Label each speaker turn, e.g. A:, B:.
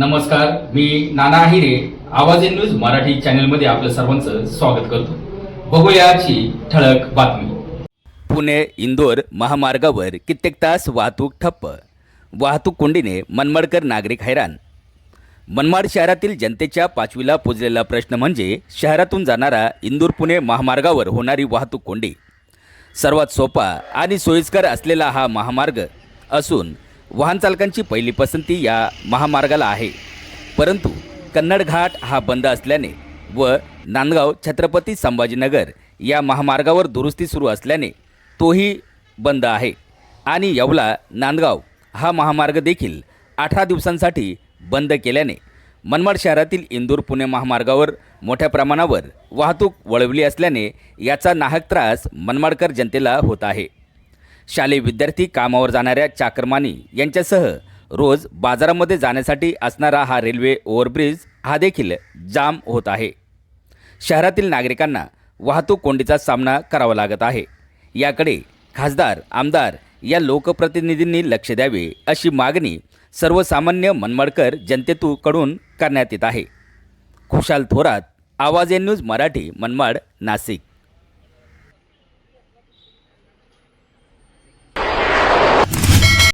A: नमस्कार मी नाना आहिरे आवाज in news Marathi चॅनलमध्ये आपलं सर्वांचं स्वागत करतो. बघूयाची ठळक बातमी.
B: पुणे इंदोर महामार्गावर कित्येक तास वाहतूक ठप्प. वाहतूक कोंडीने मनमाडकर नागरिक हैराण. मनमाड शहरातील जनतेच्या पाचवीला पुजलेला प्रश्न म्हणजे शहरातून जाणारा इंदूर पुणे महामार्गावर होणारी वाहतूक कोंडी. सर्वात सोपा आणि सोयीस्कर असलेला हा महामार्ग असून वाहन चालकांची पहिली पसंती या महामार्गाला आहे. परंतु कन्नड घाट हा बंद असल्याने व नांदगाव छत्रपती संभाजीनगर या महामार्गावर दुरुस्ती सुरू असल्याने तोही बंद आहे. आणि येवला नांदगाव हा महामार्ग देखील अठरा दिवसांसाठी बंद केल्याने मनमाड शहरातील इंदूर पुणे महामार्गावर मोठ्या प्रमाणावर वाहतूक वळवली असल्याने याचा नाहक त्रास मनमाडकर जनतेला होत आहे. शालेय विद्यार्थी कामावर जाणाऱ्या चाकरमानी यांच्यासह रोज बाजारामध्ये जाण्यासाठी असणारा हा रेल्वे ओव्हरब्रिज हा देखील जाम होत आहे. शहरातील नागरिकांना वाहतूक कोंडीचा सामना करावा लागत आहे. याकडे खासदार आमदार या लोकप्रतिनिधींनी लक्ष द्यावे अशी मागणी सर्वसामान्य मनमाडकर जनतेतूकडून करण्यात येत आहे. Khushal Thorat Awaaz N news Marathi Manmad Nashik.